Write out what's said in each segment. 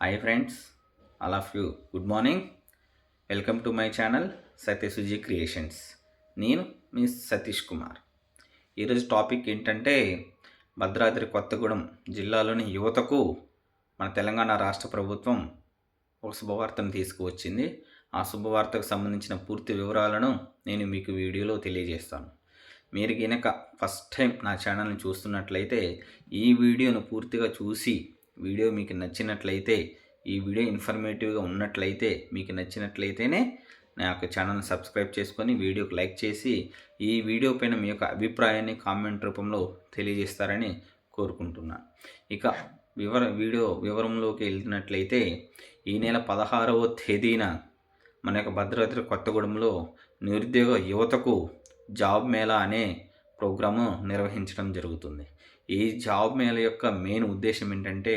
Hi friends all of you good morning welcome to my channel Satyasuji creations నేను మీ సతీష్ కుమార్. ఈరోజు topic ఏంటంటే భద్రాద్రి కొత్తగూడెం జిల్లాలోని యువతకు మన తెలంగాణ రాష్ట్ర ప్రభుత్వం ఒక శుభవార్తను తీసుకువచ్చింది. ఆ శుభవార్తకు సంబంధించిన పూర్తి వివరాలను నేను మీకు వీడియోలో తెలియజేస్తాను. మీరు కనుక ఫస్ట్ టైం నా ఛానల్ని చూస్తున్నట్లయితే ఈ వీడియోను పూర్తిగా చూసి వీడియో మీకు నచ్చినట్లయితే ఈ వీడియో ఇన్ఫర్మేటివ్గా ఉన్నట్లయితే మీకు నచ్చినట్లయితేనే నా యొక్క ఛానల్ని సబ్స్క్రైబ్ చేసుకొని వీడియోకి లైక్ చేసి ఈ వీడియో పైన మీ యొక్క అభిప్రాయాన్ని కామెంట్ రూపంలో తెలియజేస్తారని కోరుకుంటున్నాను ఇక వివర వీడియో వివరంలోకి వెళ్తున్నట్లయితే ఈ నెల పదహారవ తేదీన మన యొక్క భద్రాద్రి కొత్తగూడెంలో నిరుద్యోగ యువతకు జాబ్ మేళా అనే ప్రోగ్రాము నిర్వహించడం జరుగుతుంది. ఈ జాబ్ మేళ యొక్క మెయిన్ ఉద్దేశం ఏంటంటే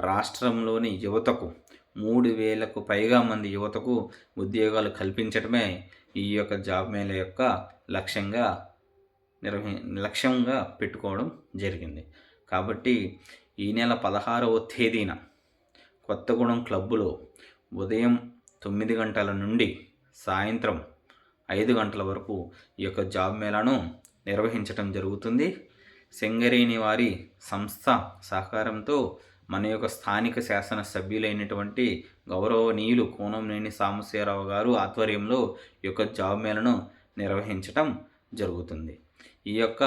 రాష్ట్రంలోని యువతకు మూడు వేలకు పైగా మంది యువతకు ఉద్యోగాలు కల్పించడమే ఈ యొక్క జాబ్ మేళ యొక్క లక్ష్యంగా నిర్వహి లక్ష్యంగా పెట్టుకోవడం జరిగింది. కాబట్టి ఈ నెల పదహారవ తేదీన కొత్తగూడెం క్లబ్బులో ఉదయం తొమ్మిది గంటల నుండి సాయంత్రం ఐదు గంటల వరకు ఈ యొక్క జాబ్ మేళాను నిర్వహించటం జరుగుతుంది. సింగరేణి వారి సంస్థ సహకారంతో మన యొక్క స్థానిక శాసన సభ్యులైనటువంటి గౌరవనీయులు కోనంనేని సాంబశివరావు గారు ఆధ్వర్యంలో ఈ యొక్క జాబ్ మేళను నిర్వహించటం జరుగుతుంది. ఈ యొక్క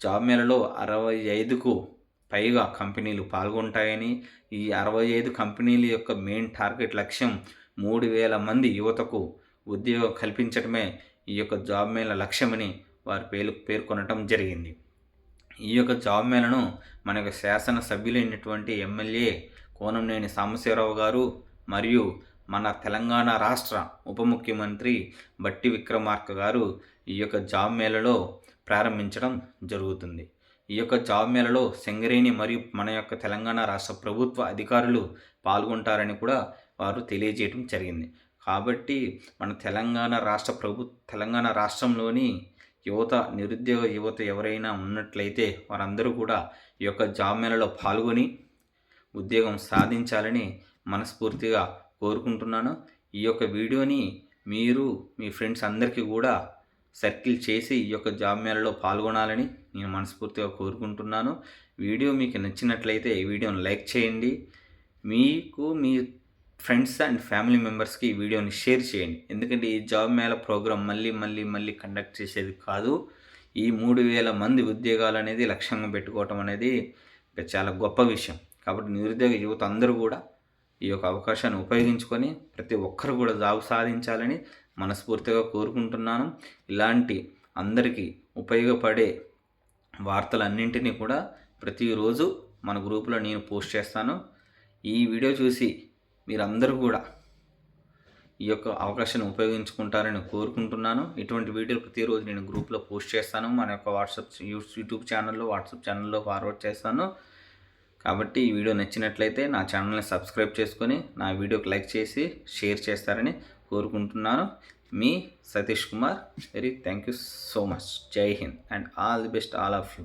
జాబ్ మేళలో అరవై ఐదుకు పైగా కంపెనీలు పాల్గొంటాయని ఈ అరవై ఐదు కంపెనీల యొక్క మెయిన్ టార్గెట్ లక్ష్యం మూడు వేల మంది యువతకు ఉద్యోగం కల్పించడమే ఈ యొక్క జాబ్ మేళ లక్ష్యమని వారు పేరు పేర్కొనటం జరిగింది. ఈ యొక్క జాబ్ మేళను మన యొక్క శాసన సభ్యులైనటువంటి ఎమ్మెల్యే కోనంనేని సాంబశివరావు గారు మరియు మన తెలంగాణ రాష్ట్ర ఉప ముఖ్యమంత్రి బట్టి విక్రమార్క గారు ఈ యొక్క జాబ్ మేళలో ప్రారంభించడం జరుగుతుంది. ఈ యొక్క జాబ్ మేళలో సింగరేణి మరియు మన యొక్క తెలంగాణ రాష్ట్ర ప్రభుత్వ అధికారులు పాల్గొంటారని కూడా వారు తెలియజేయడం జరిగింది. కాబట్టి మన తెలంగాణ రాష్ట్ర ప్రభు తెలంగాణ రాష్ట్రంలోని యువత నిరుద్యోగ యువత ఎవరైనా ఉన్నట్లయితే వారందరూ కూడా ఈ యొక్క జాబ్ మేళలో పాల్గొని ఉద్యోగం సాధించాలని మనస్ఫూర్తిగా కోరుకుంటున్నాను. ఈ యొక్క వీడియోని మీరు మీ ఫ్రెండ్స్ అందరికీ కూడా సర్కిల్ చేసి ఈ యొక్క జాబ్ మేళలో పాల్గొనాలని నేను మనస్ఫూర్తిగా కోరుకుంటున్నాను. వీడియో మీకు నచ్చినట్లయితే ఈ వీడియోని లైక్ చేయండి. మీకు మీ ఫ్రెండ్స్ అండ్ ఫ్యామిలీ మెంబర్స్కి ఈ వీడియోని షేర్ చేయండి. ఎందుకంటే ఈ జాబ్ మేళ ప్రోగ్రామ్ మళ్ళీ మళ్ళీ మళ్ళీ కండక్ట్ చేసేది కాదు. ఈ మూడు వేల మంది ఉద్యోగాలు అనేది లక్ష్యంగా పెట్టుకోవటం అనేది చాలా గొప్ప విషయం. కాబట్టి నిరుద్యోగ యువత అందరూ కూడా ఈ యొక్క అవకాశాన్ని ఉపయోగించుకొని ప్రతి ఒక్కరు కూడా జాబ్ సాధించాలని మనస్ఫూర్తిగా కోరుకుంటున్నాను. ఇలాంటి అందరికీ ఉపయోగపడే వార్తలన్నింటినీ కూడా ప్రతిరోజు మన గ్రూపులో నేను పోస్ట్ చేస్తాను. ఈ వీడియో చూసి మీరందరూ కూడా ఈ యొక్క అవకాశాన్ని ఉపయోగించుకుంటారని కోరుకుంటున్నాను. ఇటువంటి వీడియోలు ప్రతిరోజు నేను గ్రూప్లో పోస్ట్ చేస్తాను. మన యొక్క వాట్సాప్ యూట్యూబ్ ఛానల్లో వాట్సాప్ ఛానల్లో ఫార్వర్డ్ చేస్తాను. కాబట్టి ఈ వీడియో నచ్చినట్లయితే నా ఛానల్ని సబ్స్క్రైబ్ చేసుకొని నా వీడియోకి లైక్ చేసి షేర్ చేస్తారని కోరుకుంటున్నాను. మీ Satish Kumar very thank you so much. Jai Hind and all the best all of you.